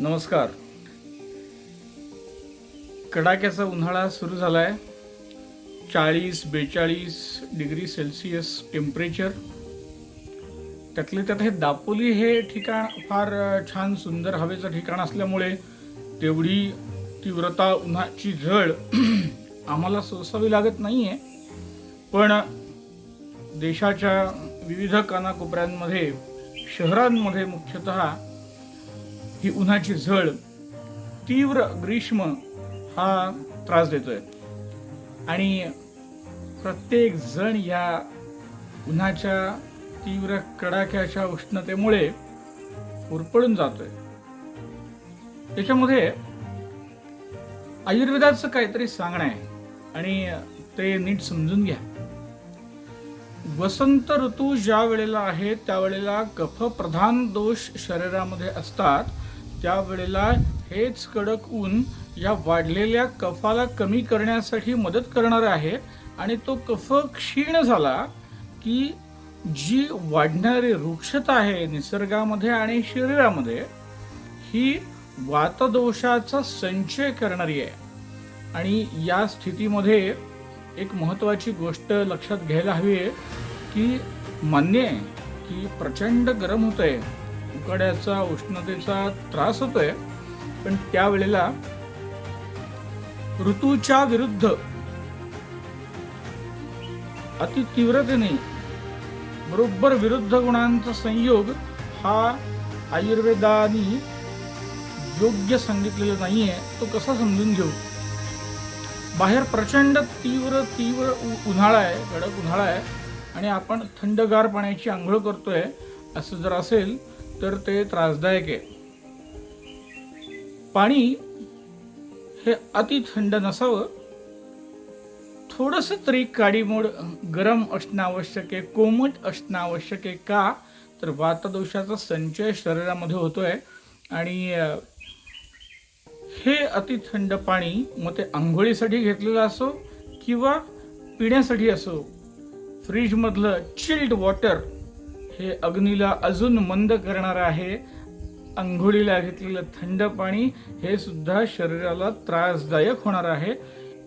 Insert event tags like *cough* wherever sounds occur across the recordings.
नमस्कार. कडाक्याचा उन्हाळा सुरू झालाय. चाळीस बेचाळीस डिग्री सेल्सिअस टेम्परेचर. त्यातले त्यात हे दापोली हे ठिकाण फार छान सुंदर हवेचं ठिकाण असल्यामुळे तेवढी तीव्रता उन्हाची झळ *clears throat* आम्हाला सोसावी लागत नाही आहे पण देशाच्या विविध कानाकोपऱ्यांमध्ये शहरांमध्ये मुख्यतः ही उन्हाची झळ तीव्र ग्रीष्म हा त्रास देतोय. आणि प्रत्येक जण या उन्हाच्या तीव्र कडाक्याच्या उष्णतेमुळे उरपळून जातोय. त्याच्यामध्ये आयुर्वेदाचं काहीतरी सांगणं आहे आणि ते नीट समजून घ्या. वसंत ऋतू ज्या वेळेला आहे त्यावेळेला कफ प्रधान दोष शरीरामध्ये असतात. त्यावेळेला हेच कडक ऊन या वाढलेल्या कफाला कमी करण्यासाठी मदत करणार आहे. आणि तो कफ क्षीण झाला की जी वाढणारी वृक्षता आहे निसर्गामध्ये आणि शरीरामध्ये ही वातदोषाचा संचय करणारी आहे. आणि या स्थितीमध्ये एक महत्वाची गोष्ट लक्षात घ्यायला हवी आहे की मान्य आहे की प्रचंड गरम होत आहे उकाड्याचा उष्णतेचा त्रास होतोय. पण त्यावेळेला ऋतूच्या विरुद्ध अति तीव्रतेने बरोबर विरुद्ध गुणांचा संयोग हा आयुर्वेदानी योग्य सांगितलेला नाहीये. तो कसा समजून घेऊ? बाहेर प्रचंड तीव्र तीव्र उ- उन्हाळा आहे कडक उन्हाळा आहे आणि आपण थंडगार पाण्याची आंघोळ करतोय असं जर असेल तर ते त्रासदायक आहे. पाणी हे अति थंड नसावं. थोडंसं तरी काडीमोड गरम असणं आवश्यक आहे कोमट असणं आवश्यक आहे का? तर वातदोषाचा संचय शरीरामध्ये होतोय आणि हे अति थंड पाणी मग ते आंघोळीसाठी घेतलेलं असो किंवा पिण्यासाठी असो फ्रीजमधलं चिल्ड वॉटर हे अग्नीला अजून मंद करणार आहे. आंघोळीला घेतलेलं थंड पाणी हे सुद्धा शरीराला त्रासदायक होणार आहे.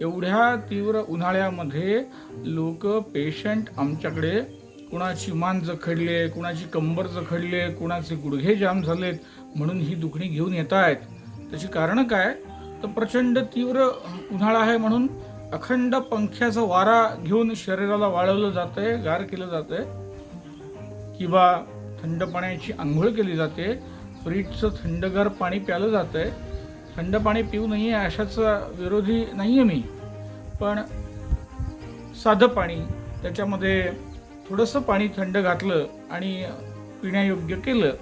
एवढ्या तीव्र उन्हाळ्यामध्ये लोक पेशंट आमच्याकडे कुणाची मान जखडली आहे कुणाची कंबर जखडली आहे कुणाचे गुडघे जाम झालेत म्हणून ही दुखणी घेऊन येत आहेत त्याची कारणं काय? तर प्रचंड तीव्र उन्हाळा आहे म्हणून अखंड पंख्याचा वारा घेऊन शरीराला वाळवलं जातंय गार केलं जातंय. किंवा थंड पाण्याची आंघोळ केली जाते. फ्रीजचं थंडगार पाणी प्यालं आहे थंड पाणी पिऊ नये अशाचा विरोधी नाही आहे मी. पण साधं पाणी त्याच्यामध्ये थोडंसं पाणी थंड घातलं आणि पिण्यायोग्य केलं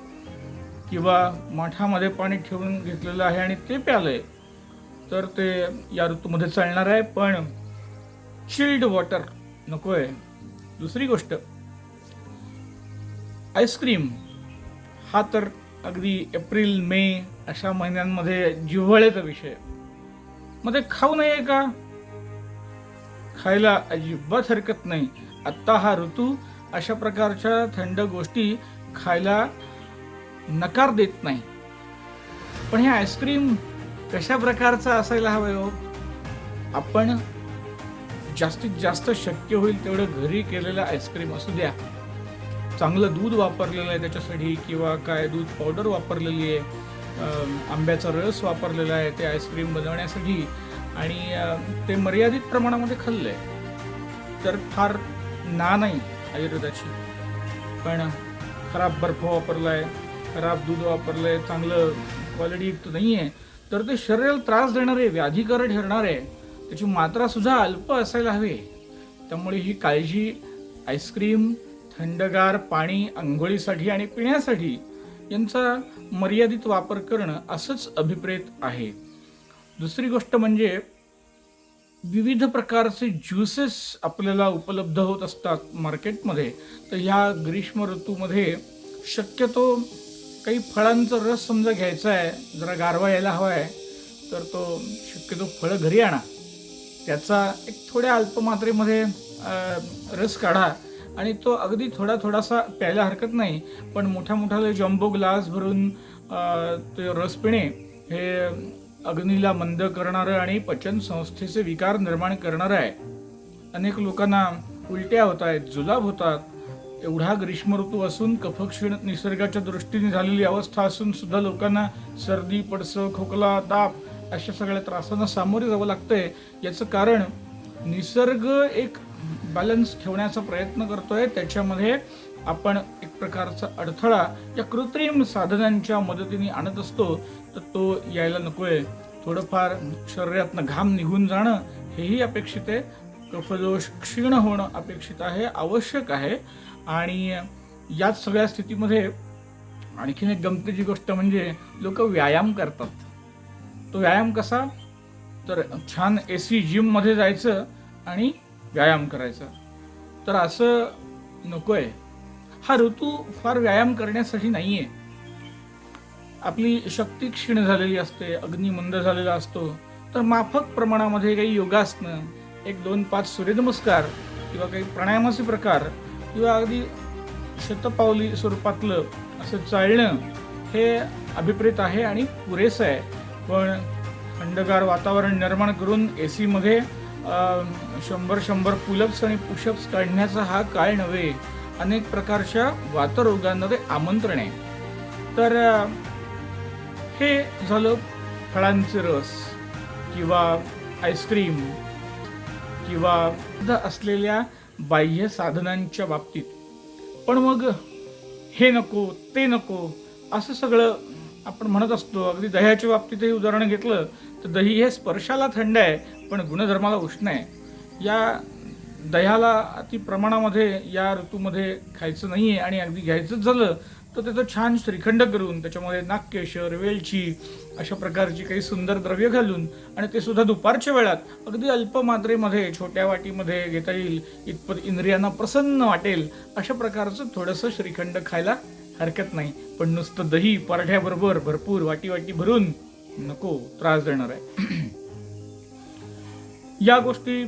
किंवा माठामध्ये पाणी ठेवून घेतलेलं आहे आणि ते प्यालं आहे तर ते या ऋतूमध्ये चालणार आहे पण चिल्ड वॉटर नको आहे दुसरी गोष्ट आईस्क्रीम हा तर अगदी एप्रिल मे अशा महिन्यांमध्ये जिव्हाळ्याचा विषय. मग ते खाऊ नये का? खायला अजिबात हरकत नाही. आत्ता हा ऋतू अशा प्रकारच्या थंड गोष्टी खायला नकार देत नाही. पण हे आईस्क्रीम कशा प्रकारचं असायला हवं हो? आपण जास्तीत जास्त शक्य होईल तेवढं घरी केलेलं आईस्क्रीम असू द्या. चांगलं दूध वापरलेलं आहे त्याच्यासाठी किंवा काय दूध पावडर वापरलेली आहे. आंब्याचा रस वापरलेला आहे ते आईस्क्रीम बनवण्यासाठी आणि ते मर्यादित प्रमाणामध्ये खाल्लं आहे तर फार ना नाही आयुर्वेदाची. पण खराब बर्फ वापरला आहे खराब दूध वापरलं आहे चांगलं क्वालिटीयुक्त नाही आहे तर ते शरीराला त्रास देणार आहे व्याधिकर ठरणार आहे त्याची मात्रासुद्धा अल्प असायला हवी. त्यामुळे ही काळजी आईस्क्रीम थंडगार पाणी आंघोळीसाठी आणि पिण्यासाठी यांचा मर्यादित वापर करणं असंच अभिप्रेत आहे. दुसरी गोष्ट म्हणजे विविध प्रकारचे ज्युसेस आपल्याला उपलब्ध होत असतात मार्केटमध्ये. तर ह्या ग्रीष्म ऋतूमध्ये शक्यतो काही फळांचा रस समजा घ्यायचा आहे जरा गारवा यायला हवा आहे तर तो शक्यतो फळं घरी आणा. त्याचा एक थोड्या अल्पमात्रेमध्ये रस काढा आणि तो अगदी थोडा थोडासा प्यायला हरकत नाही पण मोठ्या मोठा जम्बो ग्लास भरून ते रस पिणे हे अग्नीला मंद करणारं आणि पचन संस्थेचे विकार निर्माण करणारं आहे. अनेक लोकांना उलट्या होत आहेत जुलाब होतात एवढा ग्रीष्म ऋतू असून कफक्षीण निसर्गाच्या दृष्टीने झालेली अवस्था असून सुद्धा लोकांना सर्दी पडसं खोकला ताप अशा सगळ्या त्रासांना सामोरे जावं लागतंय. याचं कारण निसर्ग एक बॅलन्स ठेवण्याचा प्रयत्न करतोय. त्याच्यामध्ये आपण एक प्रकारचा अडथळा या कृत्रिम साधनांच्या मदतीने आणत असतो तर तो यायला नकोय. थोडंफार शरीरातनं घाम निघून जाणं हेही अपेक्षित आहे. कफदोष क्षीण होणं अपेक्षित आहे आवश्यक आहे. आणि याच सगळ्या स्थितीमध्ये आणखीन एक गमतीची गोष्ट म्हणजे लोक व्यायाम करतात. तो व्यायाम कसा? तर छान ए सी जिममध्ये जायचं आणि व्यायाम करायचा. तर असं नको आहे हा ऋतू फार व्यायाम करण्यासाठी नाही आहे आपली शक्ती क्षीण झालेली असते अग्निमंद झालेला असतो. तर माफक प्रमाणामध्ये काही योगासनं एक दोन पाच सूर्यनमस्कार किंवा काही प्राणायामाचे प्रकार किंवा अगदी शतपावली स्वरूपातलं असं चालणं हे अभिप्रेत आहे आणि पुरेसं आहे. पण थंडगार वातावरण निर्माण करून ए सीमध्ये शंभर शंभर पुलप्स आणि पुशअप्स काढण्याचा हा काळ नव्हे अनेक प्रकारच्या वातरोगांमध्ये आमंत्रण आहे. तर हे झालं फळांचे रस किंवा आईस्क्रीम किंवा असलेल्या बाह्य साधनांच्या बाबतीत. पण मग हे नको ते नको असं सगळं आपण म्हणत असतो. अगदी दह्याच्या बाबतीतही उदाहरण घेतलं तर दही हे स्पर्शाला थंड आहे पण गुणधर्माला उष्ण आहे. या दह्याला अति प्रमाणामध्ये या ऋतूमध्ये खायचं नाही आहे आणि अगदी घ्यायचंच झालं तर त्याचं छान श्रीखंड करून त्याच्यामध्ये नागकेशर वेलची अशा प्रकारची काही सुंदर द्रव्य घालून आणि ते सुद्धा दुपारच्या वेळात अगदी अल्प मात्रेमध्ये छोट्या वाटीमध्ये घेता येईल. इतपत इंद्रियांना प्रसन्न वाटेल. अशा प्रकारचं थोडंसं श्रीखंड खायला हरकत नाही. पण नुसतं दही पराठ्याबरोबर भरपूर वाटी वाटी भरून नको त्रास देणार आहे. *clears throat* या गोष्टी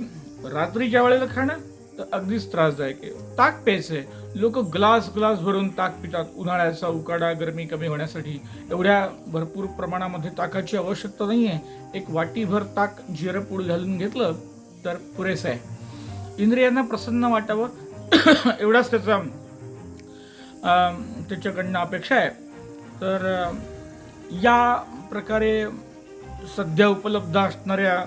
रात्रीच्या वेळेला खाणं तर अगदीच त्रासदायक आहे. ताक प्यायचंय लोक ग्लास ग्लास भरून ताक पितात. उन्हाळ्याचा उकाडा गरमी कमी होण्यासाठी एवढ्या भरपूर प्रमाणामध्ये ताकाची आवश्यकता नाही आहे एक वाटीभर ताक जिरपूड घालून घेतलं तर पुरेसं आहे. इंद्रियांना प्रसन्न वाटावं. *coughs* एवढाच त्याचा त्याच्याकडनं अपेक्षा आहे. तर या प्रकारे सध्या उपलब्ध असणाऱ्या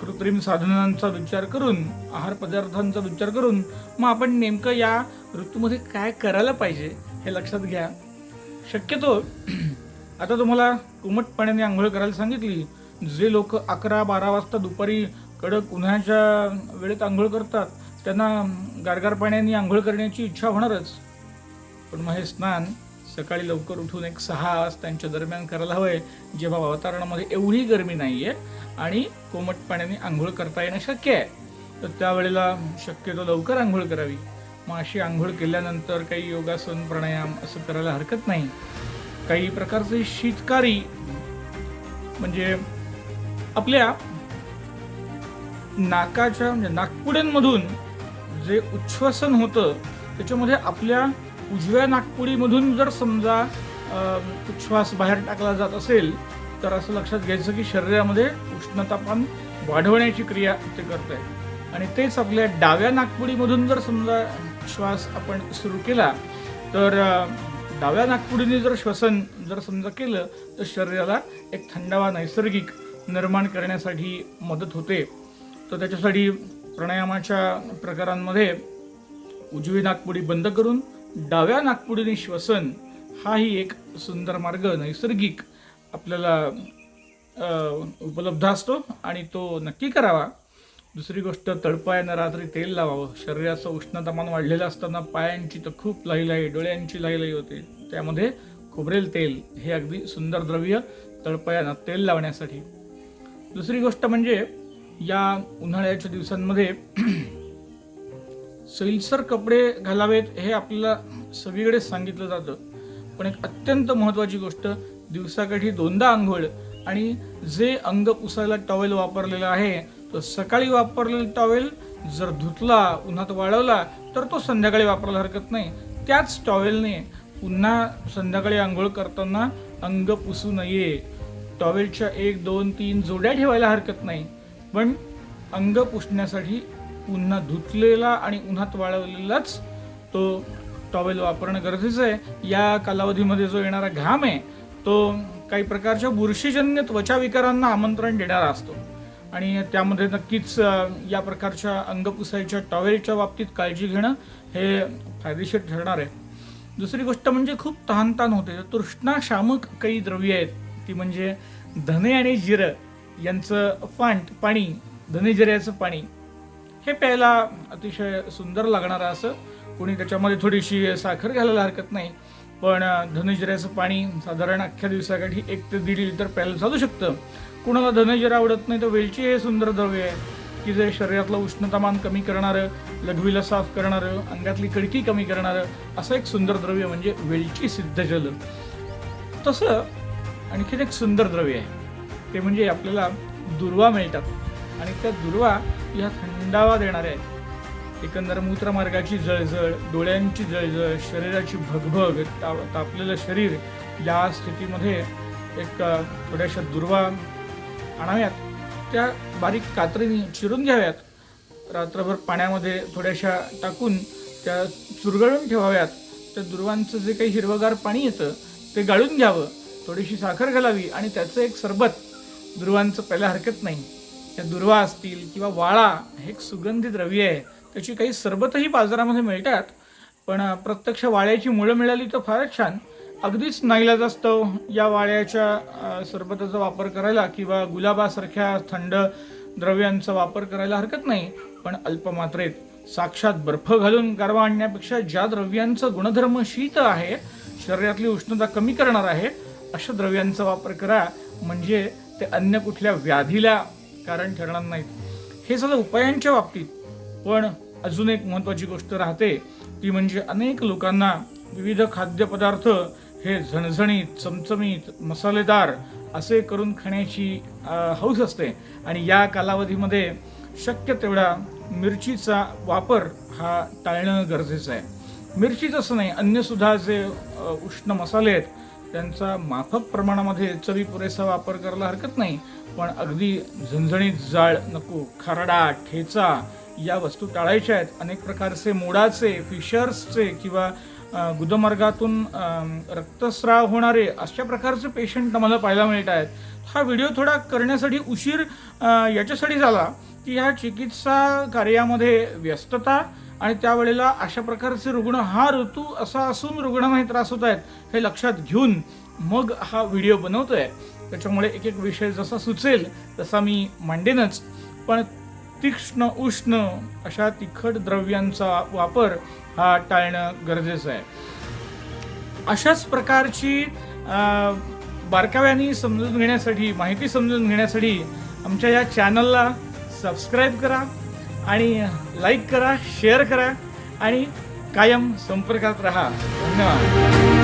कृत्रिम साधनांचा विचार करून आहार पदार्थांचा विचार करून मग आपण नेमकं या ऋतूमध्ये काय करायला पाहिजे हे लक्षात घ्या. शक्यतो *clears throat* आता तुम्हाला कोमट पाण्याने आंघोळ करायला सांगितली. जे लोक अकरा बारा वाजता दुपारी कडक उन्हाळ्याच्या वेळेत आंघोळ करतात त्यांना गारगार पाण्याने आंघोळ करण्याची इच्छा होणारच. पण मग हे स्नान सकाळी लवकर उठून एक सहा वाजतांच्या दरम्यान करायला हवंय. जेव्हा वातावरणामध्ये एवढी गरमी नाहीये आणि कोमट पाण्याने आंघोळ करता येणं शक्य आहे तर त्यावेळेला शक्यतो लवकर आंघोळ करावी. मग अशी आंघोळ केल्यानंतर काही योगासन प्राणायाम असं करायला हरकत नाही. काही प्रकारचे शीतकारी म्हणजे आपल्या नाकाच्या म्हणजे नागपुड्यांमधून जे उच्छ्वसन होतं त्याच्यामध्ये आपल्या उजव्या नागपुडीमधून जर समजा श्वास उच्छ्वास बाहेर टाकला जात असेल तर असं लक्षात घ्यायचं की शरीरामध्ये उष्णतापान वाढवण्याची क्रिया ते करत आहे आणि तेच आपल्या डाव्या नागपुडीमधून जर समजा श्वास आपण सुरू केला तर डाव्या नागपुडीने जर श्वसन जर समजा केलं तर शरीराला एक थंडावा नैसर्गिक निर्माण करण्यासाठी मदत होते. तर त्याच्यासाठी प्राणायामाच्या प्रकारांमध्ये उजवी नागपुडी बंद करून डाव्या नागपुडीने श्वसन हाही एक सुंदर मार्ग नैसर्गिक आपल्याला उपलब्ध असतो आणि तो नक्की करावा. दुसरी गोष्ट तळपायानं रात्री तेल लावावं. शरीराचं उष्णतामान वाढलेलं असताना पायांची तर खूप लाहीलाई डोळ्यांची लाईलाई होते. त्यामध्ये खोबरेल तेल हे अगदी सुंदर द्रव्य तळपायानं तेल लावण्यासाठी. दुसरी गोष्ट म्हणजे या उन्हाळ्याच्या दिवसांमध्ये सैलसर कपडे घालावेत हे आपल्याला सगळीकडे सांगितलं जातं. पण एक अत्यंत महत्त्वाची गोष्ट दिवसाकाठी दोनदा आंघोळ आणि जे अंग पुसायला टॉवेल वापरलेला आहे तो सकाळी वापरलेला टॉवेल जर धुतला उन्हात वाळवला तर तो संध्याकाळी वापरायला हरकत नाही. त्याच टॉवेलने पुन्हा संध्याकाळी आंघोळ करताना अंग पुसू नये. टॉवेलच्या एक दोन तीन जोड्या ठेवायला हरकत नाही. पण अंग पुसण्यासाठी पुन्हा धुतलेला आणि उन्हात वाळवलेलाच तो टॉवेल वापरणं गरजेचं आहे. या कालावधीमध्ये जो येणारा घाम आहे तो काही प्रकारच्या बुरशीजन्य त्वचा विकारांना आमंत्रण देणारा असतो. आणि त्यामध्ये नक्कीच या प्रकारच्या अंगपुसाईच्या टॉवेलच्या बाबतीत काळजी घेणं हे फायदेशीर ठरणार आहे. दुसरी गोष्ट म्हणजे खूप तहानतान होते. तृष्णा शामक काही द्रव्य आहेत. ती म्हणजे धने आणि जिरं यांचं फांट पाणी धने जिऱ्याचं पाणी. हे प्यायला अतिशय सुंदर लागणारं असं. कोणी त्याच्यामध्ये थोडीशी साखर घालायला हरकत नाही. पण धनजिऱ्याचं पाणी साधारण अख्ख्या दिवसाकाठी एक ते दीड लिटर प्यायला चालू शकतं. कुणाला धनजिरा आवडत नाही तर वेलची हे सुंदर द्रव्य आहे की जे शरीरातलं उष्णतामान कमी करणारं लघवीला साफ करणारं अंगातली कडकी कमी करणारं असं एक सुंदर द्रव्य म्हणजे वेलची सिद्ध जल तसं आणखीन एक सुंदर द्रव्य आहे. ते म्हणजे आपल्याला दुर्वा मिळतात. आणि त्या दुर्वा ह्या थंडावा देणाऱ्या आहेत. एकंदर मूत्रमार्गाची जळजळ डोळ्यांची जळजळ शरीराची भगभग ताप तापलेलं शरीर या स्थितीमध्ये एक थोड्याशा दुर्वा आणाव्यात. त्या बारीक कात्रीने चिरून घ्याव्यात. रात्रभर पाण्यामध्ये थोड्याशा टाकून त्या चुरगळून ठेवाव्यात. त्या दुर्वांचं जे काही हिरवगार पाणी येतं ते गाळून घ्यावं. थोडीशी साखर घालावी आणि त्याचं एक सरबत. दुर्वांचं प्यायला हरकत नाही. त्या दुर्वा असतील किंवा वाळा हे एक सुगंधी द्रव्य आहे. त्याची काही सरबतही बाजारामध्ये मिळतात. पण प्रत्यक्ष वाळ्याची मुळं मिळाली तर फारच छान. अगदीच नाईलाज असतो. या वाळ्याच्या सरबताचा वापर करायला किंवा गुलाबासारख्या थंड द्रव्यांचा वापर करायला हरकत नाही. पण अल्पमात्रेत साक्षात बर्फ घालून गारवा आणण्यापेक्षा ज्या द्रव्यांचं गुणधर्म शीत आहे शरीरातली उष्णता कमी करणार आहे अशा द्रव्यांचा वापर करा. म्हणजे ते अन्य कुठल्या व्याधीला कारण ठरणार नाहीत. हे सगळं उपायांच्या बाबतीत. पण अजून एक महत्त्वाची गोष्ट राहते ती म्हणजे अनेक लोकांना विविध खाद्यपदार्थ हे झणझणीत चमचमीत मसालेदार असे करून खाण्याची हौस असते. आणि या कालावधीमध्ये शक्य तेवढा मिरचीचा वापर हा टाळणं गरजेचं आहे. मिरचीच असं नाही अन्यसुद्धा जे उष्ण मसाले आहेत त्यांचा माफक प्रमाणामध्ये चवी पुरेसा वापर करायला हरकत नाही. पण अगदी झणझणीत जाळ नको खरडा ठेचा या वस्तू टाळायच्या आहेत. अनेक प्रकारचे मोडाचे फिशर्सचे किंवा गुदमार्गातून रक्तस्राव होणारे अशा प्रकारचे पेशंट आम्हाला पाहायला मिळत आहेत. हा व्हिडिओ थोडा करण्यासाठी उशीर याच्यासाठी झाला की ह्या चिकित्सा कार्यामध्ये व्यस्तता आणि त्यावेळेला अशा प्रकारचे रुग्ण हा ऋतू असा असून रुग्णांनाही त्रास होत आहेत हे लक्षात घेऊन मग हा व्हिडिओ बनवतो आहे त्याच्यामुळे एक एक विषय जसा सुचेल तसा मी मांडेनच. पण तीक्ष्ण उष्ण अशा तिखट द्रव्यांचा वापर हा टाळणं गरजेचं आहे. अशाच प्रकारची अ, बारकाव्याने समजून घेण्यासाठी माहिती समजून घेण्यासाठी आमच्या या चॅनलला सबस्क्राईब करा आणि लाईक करा शेअर करा आणि कायम संपर्कात राहा. धन्यवाद.